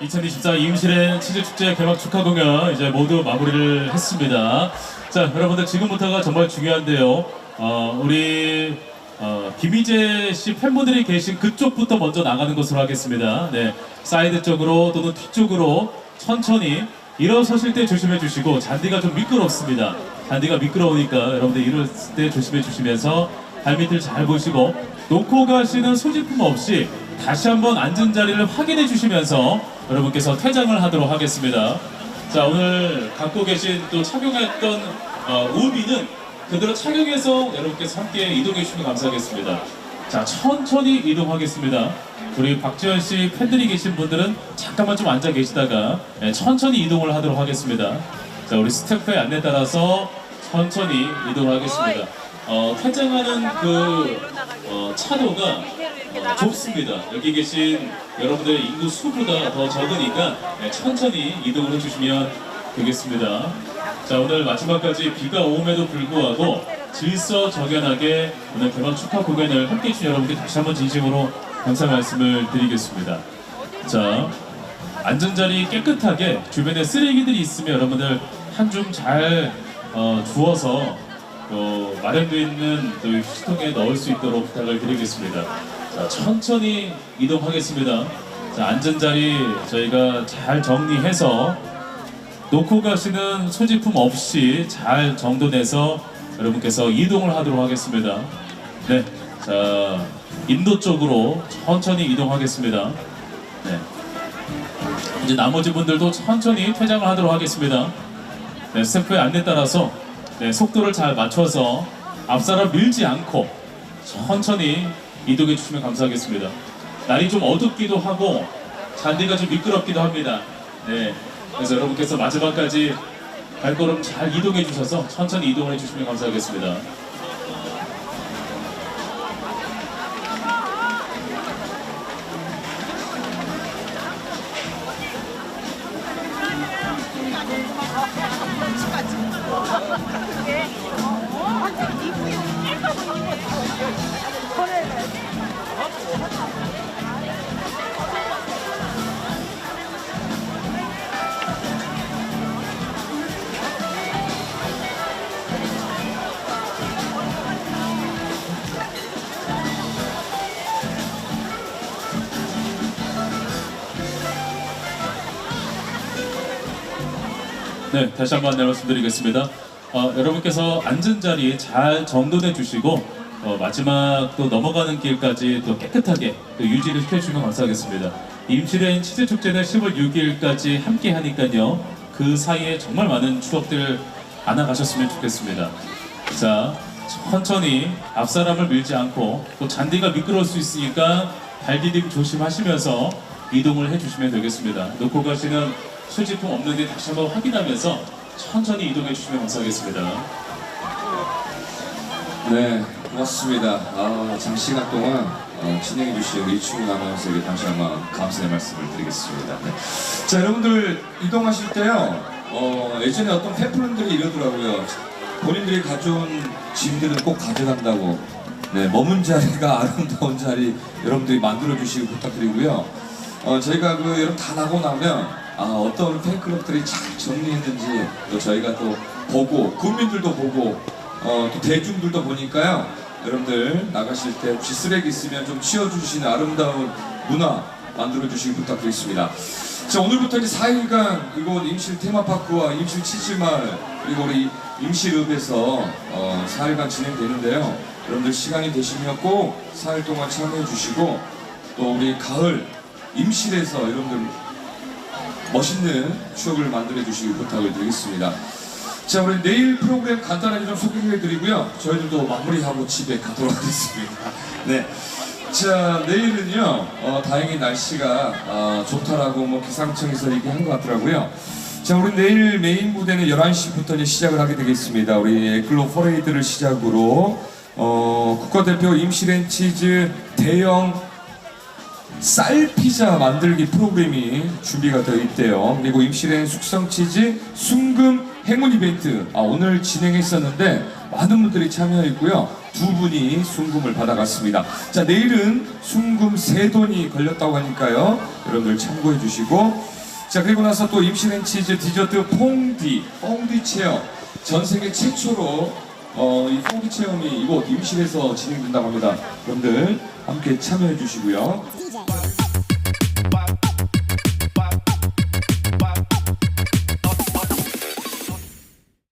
2024 임실의 치즈축제 개막 축하 공연 이제 모두 마무리를 했습니다. 자, 여러분들 지금부터가 정말 중요한데요. 어, 우리 어, 김희재 씨 팬분들이 계신 그쪽부터 먼저 나가는 것으로 하겠습니다. 네, 사이드 쪽으로 또는 뒤쪽으로 천천히 일어서실 때 조심해 주시고 잔디가 좀 미끄럽습니다. 잔디가 미끄러우니까 여러분들 이럴 때 조심해 주시면서 발밑을 잘 보시고 놓고 가시는 소지품 없이 다시 한번 앉은 자리를 확인해 주시면서 여러분께서 퇴장을 하도록 하겠습니다. 자 오늘 갖고 계신 또 착용했던 어, 우비는 그대로 착용해서 여러분께서 함께 이동해 주시면 감사하겠습니다. 자 천천히 이동하겠습니다. 우리 박지현 씨 팬들이 계신 분들은 잠깐만 좀 앉아 계시다가 예, 천천히 이동을 하도록 하겠습니다. 자 우리 스태프의 안내 따라서 천천히 이동하겠습니다. 어, 퇴장하는 그 어, 차도가 어, 좁습니다. 여기 계신 여러분들의 인구 수보다 더 적으니까 네, 천천히 이동을 해주시면 되겠습니다. 자 오늘 마지막까지 비가 오음에도 불구하고 질서정연하게 오늘 개막 축하 공연을 함께 해주신 여러분께 다시 한번 진심으로 감사 말씀을 드리겠습니다. 자 앉은 자리 깨끗하게 주변에 쓰레기들이 있으면 여러분들 한줌 잘 어, 주워서 또 마련되어 있는 또 휴지통에 넣을 수 있도록 부탁을 드리겠습니다. 자, 천천히 이동하겠습니다. 자, 앉은 자리 저희가 잘 정리해서 놓고 가시는 소지품 없이 잘 정돈해서 여러분께서 이동을 하도록 하겠습니다. 네, 자 인도 쪽으로 천천히 이동하겠습니다. 네, 이제 나머지 분들도 천천히 퇴장을 하도록 하겠습니다. 네, 스태프의 안내 따라서 네, 속도를 잘 맞춰서 앞사람 밀지 않고 천천히 이동해 주시면 감사하겠습니다. 날이 좀 어둡기도 하고 잔디가 좀 미끄럽기도 합니다. 네, 그래서 여러분께서 마지막까지 발걸음 잘 이동해 주셔서 천천히 이동을 해 주시면 감사하겠습니다. 네, 다시 한번 안내 말씀드리겠습니다. 어, 여러분께서 앉은 자리 잘 정돈해 주시고 어, 마지막 또 넘어가는 길까지 또 깨끗하게 또 유지를 시켜주시면 감사하겠습니다. 임실행 치즈 축제는 10월 6일까지 함께 하니까요. 그 사이에 정말 많은 추억들 안아가셨으면 좋겠습니다. 자, 천천히 앞사람을 밀지 않고 또 잔디가 미끄러울 수 있으니까 발디딤 조심하시면서 이동을 해주시면 되겠습니다. 놓고 가시는 수지품 없는지 다시 한번 확인하면서 천천히 이동해 주시면 감사하겠습니다. 네, 고맙습니다. 아, 장시간 동안 어, 진행해 주신 우리 이충훈 아나운서에게 다시 한번 감사의 말씀을 드리겠습니다. 네. 자, 여러분들 이동하실 때요. 어, 예전에 어떤 팬분들이 이러더라고요. 본인들이 가져온 짐들은 꼭 가져간다고. 네, 머문 자리가 아름다운 자리 여러분들이 만들어 주시고 부탁드리고요. 어, 저희가 그 여러분 다 나고 나면 아, 어떤 팬클럽들이 잘 정리했는지 또 저희가 또 보고 국민들도 보고 어, 또 대중들도 보니까요. 여러분들 나가실 때 혹시 쓰레기 있으면 좀 치워주시는 아름다운 문화 만들어 주시기 부탁드리겠습니다. 자 오늘부터 이제 4일간 이곳 임실 테마파크와 임실 치즈마을 그리고 우리 임실읍에서 어, 4일간 진행되는데요. 여러분들 시간이 되시면 꼭 4일 동안 참여해 주시고 또 우리 가을 임실에서 여러분들 멋있는 추억을 만들어 주시길 부탁을 드리겠습니다. 자, 우리 내일 프로그램 간단하게 좀 소개해 드리고요. 저희들도 마무리하고 집에 가도록 하겠습니다. 네. 자, 내일은요, 어, 다행히 날씨가 어, 좋다라고 뭐 기상청에서 얘기한 것 같더라고요. 자, 우리 내일 메인 무대는 11시부터 이제 시작을 하게 되겠습니다. 우리 에클로 퍼레이드를 시작으로, 어, 국가대표 임시렌치즈 대형 쌀 피자 만들기 프로그램이 준비가 되어 있대요. 그리고 임실행 숙성 치즈 순금 행운 이벤트 아, 오늘 진행했었는데 많은 분들이 참여했고요. 두 분이 순금을 받아갔습니다. 자, 내일은 순금 세 돈이 걸렸다고 하니까요. 여러분들 참고해 주시고. 자, 그리고 나서 또 임시렌치즈 디저트 퐁디, 퐁디 체험. 전 세계 최초로 어, 이 퐁디 체험이 이곳 임실에서 진행된다고 합니다. 여러분들 함께 참여해 주시고요.